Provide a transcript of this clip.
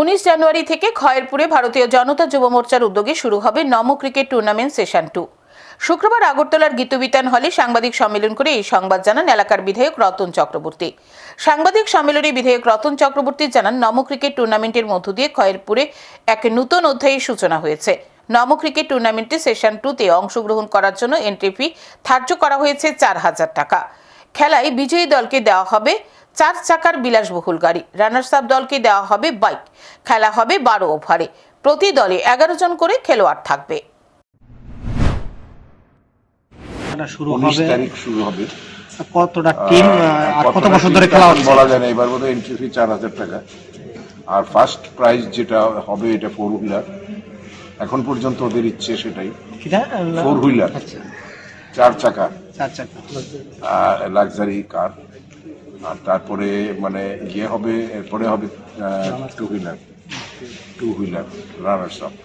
উনিশ জানুয়ারি থেকে খয়েরপুরে ভারতীয় জনতা যুব মোর্চার উদ্যোগে শুরু হবে নম ক্রিকেট টুর্নামেন্ট সেশন টু। শুক্রবার আগরতলার গীতবিতান হলে সাংবাদিক সম্মেলন করে এই সংবাদ জানান এলাকার বিধায়ক রতন চক্রবর্তী। সাংবাদিক সম্মেলনে বিধায়ক রতন চক্রবর্তী জানান, নম ক্রিকেট টুর্নামেন্টের মধ্য দিয়ে খয়েরপুরে এক নূতন অধ্যায়ের সূচনা হয়েছে। নম ক্রিকেট টুর্নামেন্টে সেশন টুতে অংশগ্রহণ করার জন্য এন্ট্রি ফি ধার্য করা হয়েছে চার হাজার টাকা। খেলায় বিজয়ী দলকে দেওয়া হবে চার চাকার বিলাসবহুল গাড়ি। রানার্স আপ দলকে দেওয়া হবে বাইক খেলা হবে বারো ওভারে প্রতি দলে এগারো জন করে খেলোয়াড় থাকবে। শুরু হবে। তারিখ শুরু হবে। কতটা টিম আর কত বছর ধরে খেলা হচ্ছে? বলা যায় না এবার বোধহয় এন্ট্রি ফি চার হাজার টাকা। আর ফার্স্ট প্রাইজ যেটা হবে এটা ফোর হুইলার এখন পর্যন্ত ওদের ইচ্ছে সেটাই। ফোর হুইলার আচ্ছা। চার চাকা। চার চাকা। লাক্সারি কার আর তারপরে মানে ইয়ে হবে এরপরে হবে two wheeler two wheeler runners up